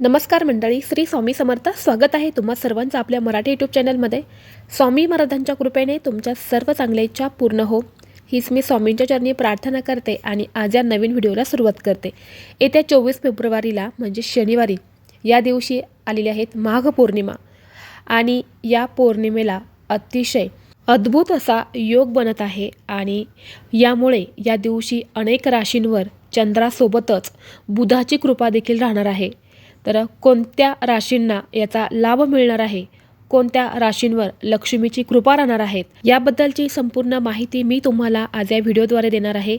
नमस्कार मंडळी श्री स्वामी समर्थ. स्वागत आहे तुम्हा सर्वांचं आपल्या मराठी यूट्यूब चॅनलमध्ये स्वामी महाराजांच्या कृपेने तुमच्या सर्व चांगल्या इच्छा पूर्ण हो. हीच मी स्वामींच्या चरणी प्रार्थना करते आणि आज या नवीन व्हिडिओला सुरुवात करते. येत्या चोवीस फेब्रुवारीला म्हणजे शनिवारी या दिवशी आलेले आहेत माघ पौर्णिमा. आणि या पौर्णिमेला अतिशय अद्भुत असा योग बनत आहे आणि यामुळे या दिवशी अनेक राशींवर चंद्रासोबतच बुधाची कृपा देखील राहणार आहे. तर कोणत्या राशींना याचा लाभ मिळणार आहे? कोणत्या राशींवर लक्ष्मीची कृपा राहणार आहेत? याबद्दलची संपूर्ण माहिती मी तुम्हाला आज या व्हिडिओद्वारे देणार आहे.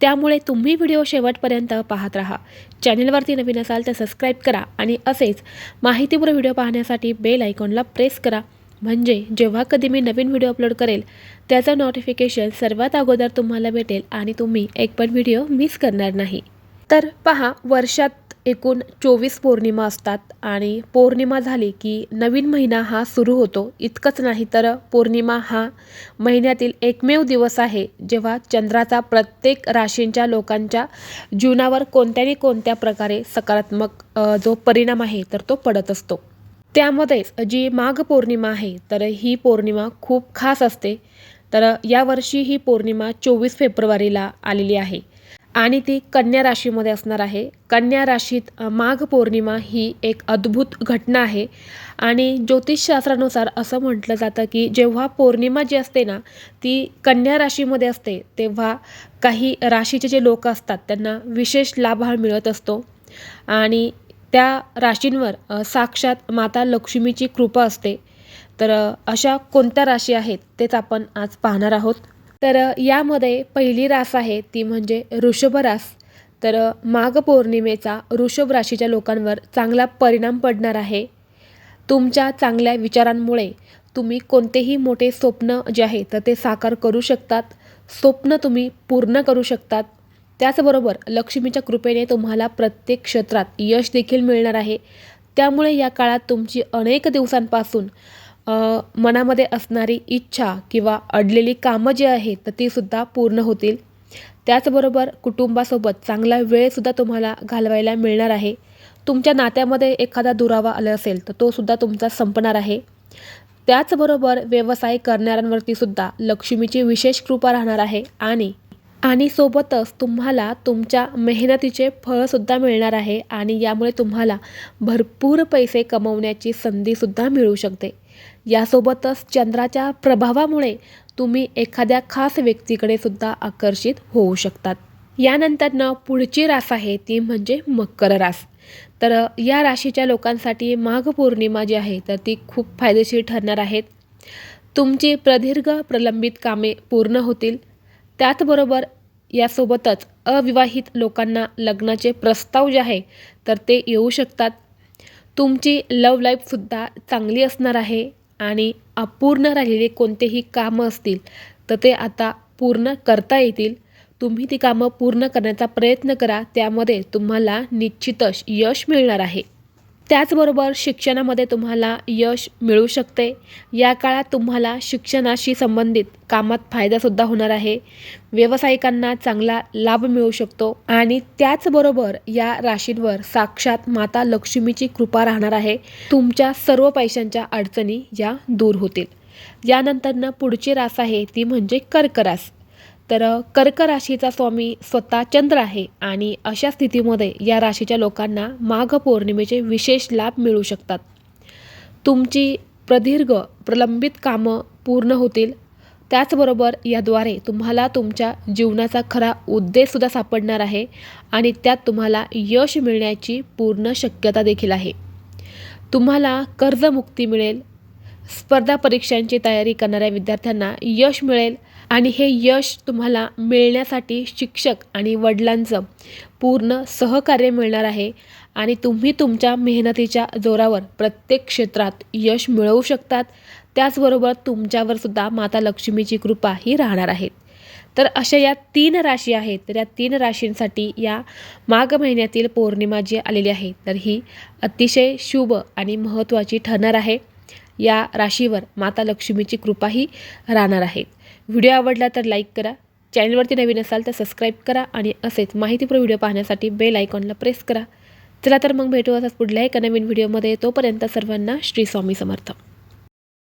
त्यामुळे तुम्ही व्हिडिओ शेवटपर्यंत पाहत राहा. चॅनलवरती नवीन असाल तर सबस्क्राईब करा आणि असेच माहितीपूर्ण व्हिडिओ पाहण्यासाठी बेल आयकॉनला प्रेस करा. म्हणजे जेव्हा कधी मी नवीन व्हिडिओ अपलोड करेल त्याचं नोटिफिकेशन सर्वात अगोदर तुम्हाला भेटेल आणि तुम्ही एक पण व्हिडिओ मिस करणार नाही. तर पहा वर्षात एकूण चोवीस पौर्णिमा असतात आणि पौर्णिमा झाली की नवीन महिना हा सुरू होतो. इतकंच नाही तर पौर्णिमा हा महिन्यातील एकमेव दिवस आहे जेव्हा चंद्राचा प्रत्येक राशींच्या लोकांच्या जीवनावर कोणत्या ना कोणत्या प्रकारे सकारात्मक जो परिणाम आहे तर तो पडत असतो. त्यामध्येच जी माघ पौर्णिमा आहे तर ही पौर्णिमा खूप खास असते. तर यावर्षी ही पौर्णिमा चोवीस फेब्रुवारीला आलेली आहे. आणि ती कन्या राशीमध्ये असणार आहे. कन्या राशीत माघ पौर्णिमा ही एक अद्भुत घटना आहे. आणि ज्योतिषशास्त्रानुसार असं म्हटलं जातं की जेव्हा पौर्णिमा जी असते ना ती कन्या राशीमध्ये असते तेव्हा काही राशीचे जे लोक असतात त्यांना विशेष लाभ हा मिळत असतो. आणि त्या राशींवर साक्षात माता लक्ष्मीची कृपा असते. तर अशा कोणत्या राशी आहेत तेच आपण आज पाहणार आहोत. तर यामध्ये पहिली रास आहे ती म्हणजे ऋषभ रास. तर माघ पौर्णिमेचा ऋषभ राशीच्या लोकांवर चांगला परिणाम पडणार आहे. तुमच्या चांगल्या विचारांमुळे तुम्ही कोणतेही मोठे स्वप्न जे आहे तर ते साकार करू शकतात. स्वप्न तुम्ही पूर्ण करू शकतात. त्याचबरोबर लक्ष्मीच्या कृपेने तुम्हाला प्रत्येक क्षेत्रात यश देखील मिळणार आहे. त्यामुळे या काळात तुमची अनेक दिवसांपासून मनामध्ये असणारी इच्छा किंवा अडलेली कामं जी आहेत तर तीसुद्धा पूर्ण होतील. त्याचबरोबर कुटुंबासोबत चांगला वेळसुद्धा तुम्हाला घालवायला मिळणार आहे. तुमच्या नात्यामध्ये एखादा दुरावा आला असेल तर तो सुद्धा तुमचा संपणार आहे. त्याचबरोबर व्यवसाय करणाऱ्यांवरतीसुद्धा लक्ष्मीची विशेष कृपा राहणार आहे आणि आणि सोबतच तुम्हाला तुमच्या मेहनतीचे फळसुद्धा मिळणार आहे आणि यामुळे तुम्हाला भरपूर पैसे कमवण्याची संधीसुद्धा मिळू शकते. यासोबतच चंद्राच्या प्रभावामुळे तुम्ही एखाद्या खास व्यक्तीकडे सुद्धा आकर्षित होऊ शकतात. यानंतरनं पुढची रास आहे ती म्हणजे मकर रास. तर या राशीच्या लोकांसाठी माघ पौर्णिमा जी आहे तर ती खूप फायदेशीर ठरणार आहेत. तुमची प्रदीर्घ प्रलंबित कामे पूर्ण होतील. त्याचबरोबर यासोबतच अविवाहित लोकांना लग्नाचे प्रस्ताव जे आहे तर ते येऊ शकतात. तुमची लव लाईफसुद्धा चांगली असणार आहे आणि अपूर्ण राहिलेले कोणतेही कामं असतील तर ते आता पूर्ण करता येतील. तुम्ही ती कामं पूर्ण करण्याचा प्रयत्न करा त्यामध्ये तुम्हाला निश्चितच यश मिळणार आहे. त्याचबरोबर शिक्षणामध्ये तुम्हाला यश मिळू शकते. या काळात तुम्हाला शिक्षणाशी संबंधित कामात फायदासुद्धा होणार आहे. व्यावसायिकांना चांगला लाभ मिळू शकतो आणि त्याचबरोबर या राशींवर साक्षात माता लक्ष्मीची कृपा राहणार आहे. तुमच्या सर्व पैशांच्या अडचणी या दूर होतील. यानंतरनं पुढची रास आहे ती म्हणजे कर्करास. तर कर्क राशीचा स्वामी स्वतः चंद्र आहे आणि अशा स्थितीमध्ये या राशीच्या लोकांना माघ पौर्णिमेचे विशेष लाभ मिळू शकतात. तुमची प्रदीर्घ प्रलंबित कामं पूर्ण होतील. त्याचबरोबर याद्वारे तुम्हाला तुमच्या जीवनाचा खरा उद्देशसुद्धा सापडणार आहे आणि त्यात तुम्हाला यश मिळण्याची पूर्ण शक्यता देखील आहे. तुम्हाला कर्जमुक्ती मिळेल. स्पर्धा परीक्षांची तयारी करणाऱ्या विद्यार्थ्यांना यश मिळेल. आणि हे यश तुम्हाला मिळण्यासाठी शिक्षक आणि वडिलांचं पूर्ण सहकार्य मिळणार आहे. आणि तुम्ही तुमच्या मेहनतीच्या जोरावर प्रत्येक क्षेत्रात यश मिळवू शकतात. त्याचबरोबर तुमच्यावरसुद्धा माता लक्ष्मीची कृपा ही राहणार आहे. तर अशा या तीन राशी आहेत. तर या तीन राशींसाठी या माघ महिन्यातील पौर्णिमा जी आलेली आहे तर ही अतिशय शुभ आणि महत्त्वाची ठरणार आहे. या राशीवर माता लक्ष्मीची कृपाही राहणार आहे. व्हिडिओ आवडला तर लाईक करा. चॅनलवरती नवीन असाल तर सबस्क्राईब करा आणि असेच माहितीपूर्ण व्हिडिओ पाहण्यासाठी बेल आयकॉनला प्रेस करा. चला तर मग भेटू असंच पुढल्या एका नवीन व्हिडिओमध्ये तोपर्यंत सर्वांना श्री स्वामी समर्थ.